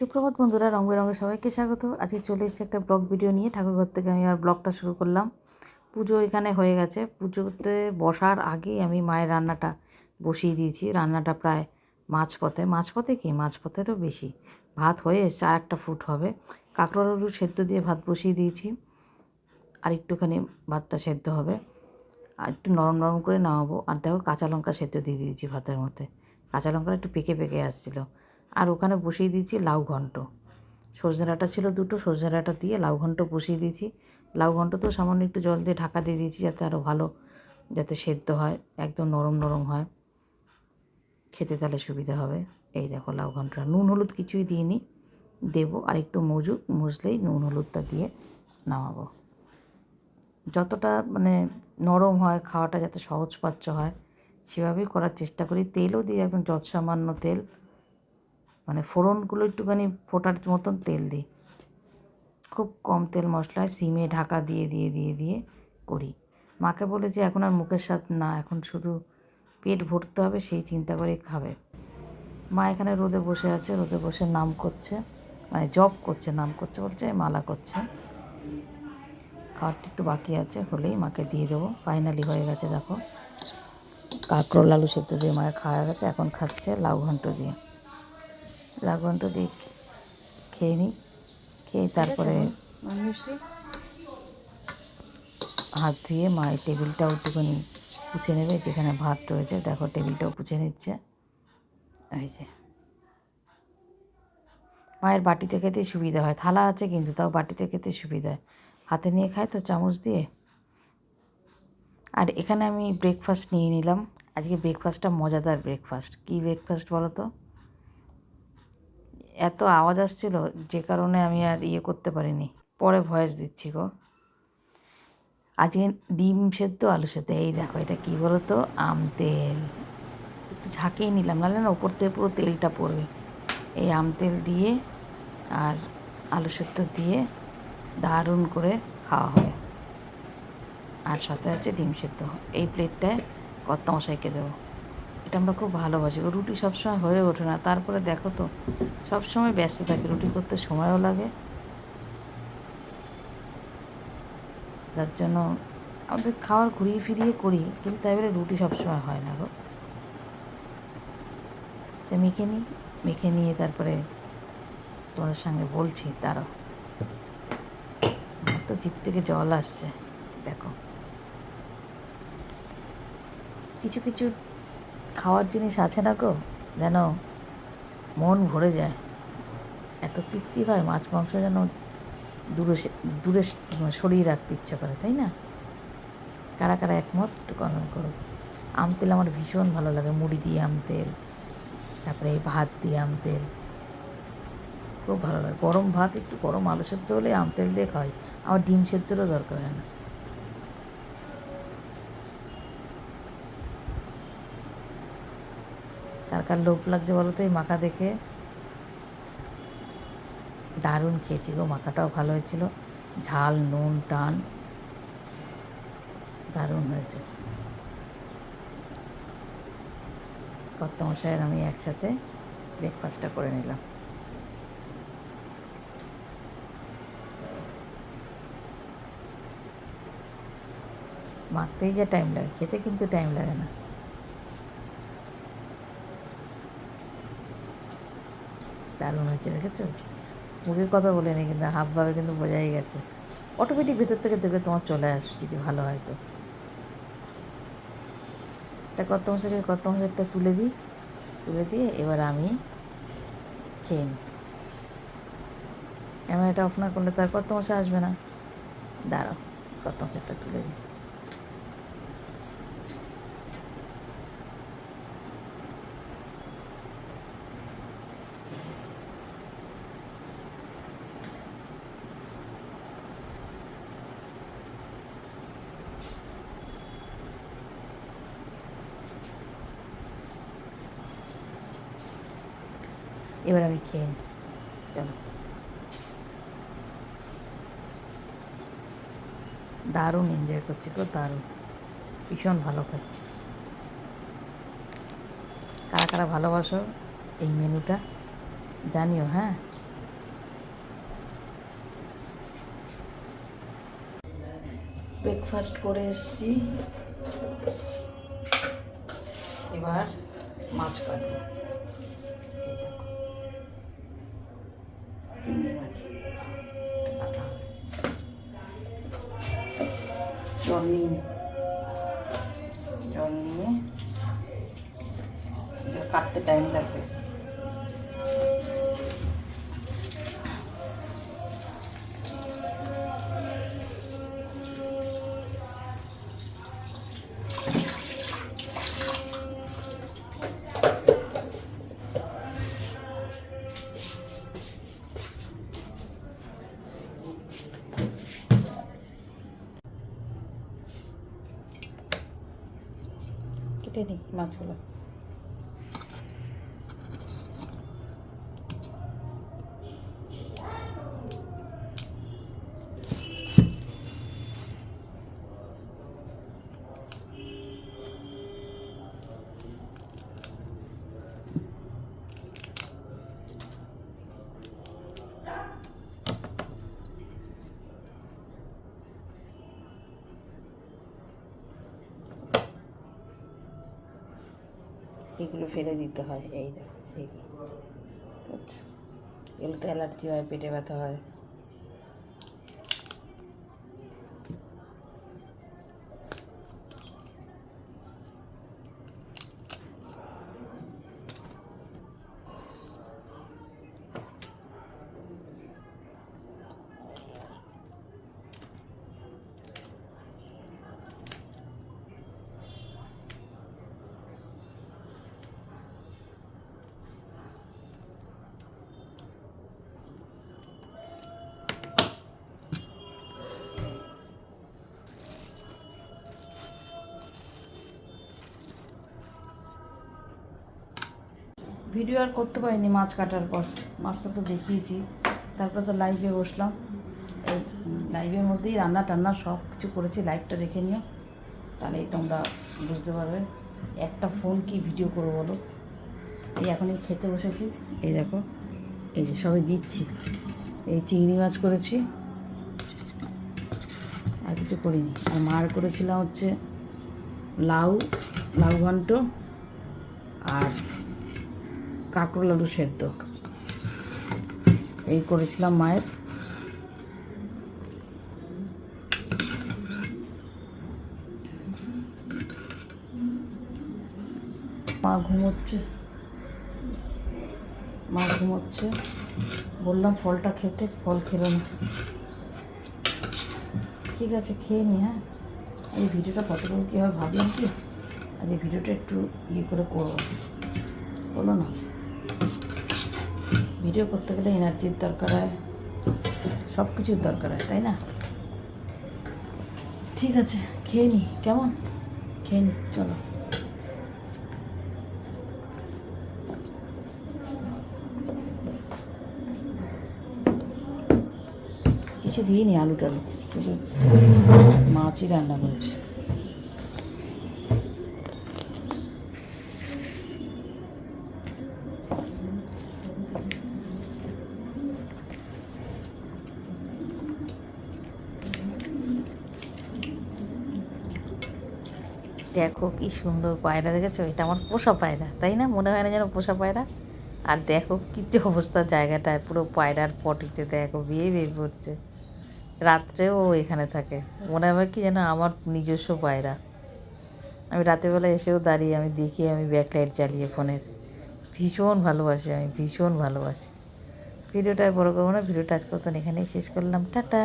সুপ্রভাত বন্ধুরা, রং বেরঙের সবাইকে স্বাগত। আজকে চলে এসেছি একটা ব্লগ ভিডিও নিয়ে। ঠাকুরঘর থেকে আমি আর ব্লগটা শুরু করলাম। পুজো এখানে হয়ে গেছে। পুজোতে বসার আগেই আমি মায়ের রান্নাটা বসিয়ে দিয়েছি। রান্নাটা প্রায় মাঝপথে। মাঝপথে কি? মাঝপথেরও বেশি। ভাত হয়ে আর একটা ফুট হবে। কাঁকড়ার আলু সেদ্ধ দিয়ে ভাত বসিয়ে দিয়েছি। আর একটুখানি ভাতটা সেদ্ধ হবে। আর একটু নরম নরম করে নামাবো। আর দেখো কাঁচা লঙ্কা সেদ্ধ দিয়ে দিয়েছি ভাতের মধ্যে। কাঁচা লঙ্কাটা একটু পেকে পেকে আসছিল। আর ওখানে বসিয়ে দিয়েছি লাউ ঘন্ট। সজনে ডাঁটা ছিল দুটো সজনে ডাঁটা দিয়ে লাউ ঘন্ট বসিয়ে দিয়েছি। লাউ ঘন্ট তো সামান্য একটু জল দিয়ে ঢাকা দিয়ে দিয়েছি যাতে আরও ভালো, যাতে সেদ্ধ হয়, একদম নরম নরম হয়। খেতে তাহলে সুবিধা হবে। এই দেখো লাউ ঘন্টটা। নুন হলুদ কিছুই দিইনি, দেবো আর একটু মজু মুজলেই নুন হলুদটা দিয়ে নামাবো। যতটা মানে নরম হয়, খাওয়াটা যাতে সহজপাচ্য হয়, সেভাবেই করার চেষ্টা করি। তেলও দিই একদম যৎ সামান্য তেল। মানে ফোড়নগুলো একটুখানি ফোটার মতন তেল দিই। খুব কম তেল মশলায় সিমে ঢাকা দিয়ে দিয়ে দিয়ে দিয়ে করি। মাকে বলেছি এখন আর মুখের স্বাদ না, এখন শুধু পেট ভরতে হবে, সেই চিন্তা করেই খাবে। মা এখানে রোদে বসে আছে, রোদে বসে নাম করছে মানে জব করছে, নাম করছে বলছে, মালা করছে। খাওয়ারটা একটু বাকি আছে, হলেই মাকে দিয়ে দেবো। ফাইনালি হয়ে গেছে, দেখো। কাঁকরোল, আলু সেদ্ধ দিয়ে মায়ের খাওয়া গেছে, এখন খাচ্ছে লাউ ঘন্ট দিয়ে। ঘন্ট দিয়ে খেয়ে নিই। খেয়ে তারপরে হাত ধুয়ে মায়ের টেবিলটাও একটুখানি পুছে নেবে যেখানে ভাত রয়েছে। দেখো টেবিলটাও পুছে নিচ্ছে। এই যে। মায়ের বাটিতে খেতে সুবিধা হয়। থালা আছে কিন্তু তাও বাটিতে খেতে সুবিধা হয়। হাতে নিয়ে খায় তো চামচ দিয়ে। আর এখানে আমি ব্রেকফাস্ট নিয়ে নিলাম। আজকে ব্রেকফাস্টটা মজাদার ব্রেকফাস্ট কী ব্রেকফাস্ট বলো তো? এত আওয়াজ আসছিল যে কারণে আমি আর ইয়ে করতে পারিনি। পরে ভয়েস দিচ্ছি গো। আজকে ডিম সেদ্ধ, আলু সেদ্ধ। এই দেখো, এটা কী বলো তো আম তেল। একটু ঝাঁকিয়ে নিলাম, নাহলে না ওপর থেকে পুরো তেলটা পড়বে। এই আম তেল দিয়ে আর আলু সেদ্ধ দিয়ে দারুণ করে খাওয়া হয় আর সাথে আছে ডিম সেদ্ধ। এই প্লেটটায় কত মশাইকে দেবো। এটা আমরা খুব ভালোবাসি। রুটি সবসময় হয়ে ওঠে না। তারপরে দেখো তো, সবসময় ব্যস্ত থাকে। রুটি করতে সময়ও লাগে। যার জন্য আমাদের খাওয়ার ঘুরিয়ে ফিরিয়ে করি, কিন্তু তাই বলে রুটি সবসময় হয় না গো। মেখে নিই। মেখে নিয়ে তারপরে তোমাদের সঙ্গে বলছি তারও তো জিপ থেকে জল আসছে, দেখো। কিছু কিছু খাওয়ার জিনিস আছে না গো? যেন মন ভরে যায়। এত তৃপ্তি হয় মাছ, মাংস যেন দূরে দূরে স- সরিয়ে রাখতে ইচ্ছা করে, তাই না? কারা কারা একমত, একটু করো। আম তেল আমার ভীষণ ভালো লাগে, মুড়ি দিয়ে আম তেল, তারপরে ভাত দিয়ে আম তেল। খুব ভালো লাগে। গরম ভাত, একটু গরম আলু সেদ্ধ হলে আম তেল দিয়ে খাওয়াই। আমার ডিম সেদ্ধরও দরকার হয় না। কার কার লোভ লাগছে বলো তো এই মাখা দেখে? দারুণ খেয়েছি গো, মাখাটাও ভালো হয়েছিল। ঝাল, নুন, টান, দারুণ হয়েছে। কত মশাইয়ের আমি একসাথে ব্রেকফাস্টটা করে নিলাম। মাখতেই যা টাইম লাগে, খেতে কিন্তু টাইম লাগে না। দারুণ হয়েছে, দেখেছ? মুখে কথা বলে নি কিন্তু হাবভাবে কিন্তু বোঝাই গেছে। অটোমেটিক ভেতর থেকে দেখবে তোমার চলে আসে, যদি ভালো হয় তো। তা কত মাসের কত মাসেরটা তুলে দিই, তুলে দিয়ে এবার আমি খেয়ে নিই। ক্যামেরাটা অফ না করলে তার কত মাসে আসবে না। দাঁড়াও কত মাসেরটা তুলে দিই। এবার আমি খেয়ে নিই চলো। দারুণ এনজয় করছি গো, দারুণ। ভীষণ ভালো খাচ্ছি। কারা কারা ভালোবাসো এই মেনুটা, জানিও হ্যাঁ? ব্রেকফাস্ট করে এসেছি। এবার মাছ কাটবো। চিংড়ি মাছ এটা কাটা হবে জল নিয়ে নে। জল নিয়ে এটা কাটতে টাইম লাগবে কেটে নিই মাছগুলো। এগুলো ফেলে দিতে হয়। এই দেখো এইগুলো বুঝছ? এগুলোতে অ্যালার্জি হয় পেটে ব্যথা হয়। ভিডিও আর করতে পারিনি মাছ কাটার পর। মাছটা তো দেখিয়েছি। তারপর তো লাইভে বসলাম। এই লাইভের মধ্যেই রান্না টান্না সব কিছু করেছি। লাইভটা দেখে নিও। তাহলেই তোমরা বুঝতে পারবে একটা ফোন কি ভিডিও করব বলো। এই এখনই খেতে বসেছি। এই দেখো, এই যে সবাই দিচ্ছি। এই চিংড়ি মাছ করেছি। আর কিছু করিনি। আর মার করেছিলাম হচ্ছে লাউ লাউ ঘন্ট আর কাঁকরোল আলু সেদ্ধ। এই করেছিলাম মায়ের। মা ঘুমোচ্ছে। মা ঘুমোচ্ছে। বললাম, ফলটা খেতে, ফল খেলো না। ঠিক আছে, খেয়ে নি হ্যাঁ। এই ভিডিওটা কতটুকু কী হবে ভাবলাম কি? আর এই ভিডিওটা একটু ইয়ে করে করব। বলো না। ভিডিও করতে গেলে এনার্জির দরকার হয় সব কিছুর দরকার হয়, তাই না? ঠিক আছে, খেয়ে নি, কেমন? খেয়ে নি, চলো। কিছু দিইনি আলু টালু মাছই রান্না করেছি। দেখো কি সুন্দর পায়রা, দেখেছ? এটা আমার পোষা পায়রা, তাই না? মনে হয় না যেন পোষা পায়রা। আর দেখো কি যে অবস্থা জায়গাটায়, পুরো পায়রার পটিতে, দেখো, বিয়ে বিয়ে পড়ছে রাত্রেও এখানে থাকে। মনে হয় কি যেন আমার নিজস্ব পায়রা। আমি রাতেরবেলা এসেও দাঁড়িয়ে আমি দেখি, আমি ব্যাকলাইট জ্বালিয়ে ফোনের। ভীষণ ভালোবাসি আমি, ভীষণ ভালোবাসি। ভিডিওটা বড় করব না, ভিডিওটা আজকে মতন এখানেই শেষ করলাম। টাটা!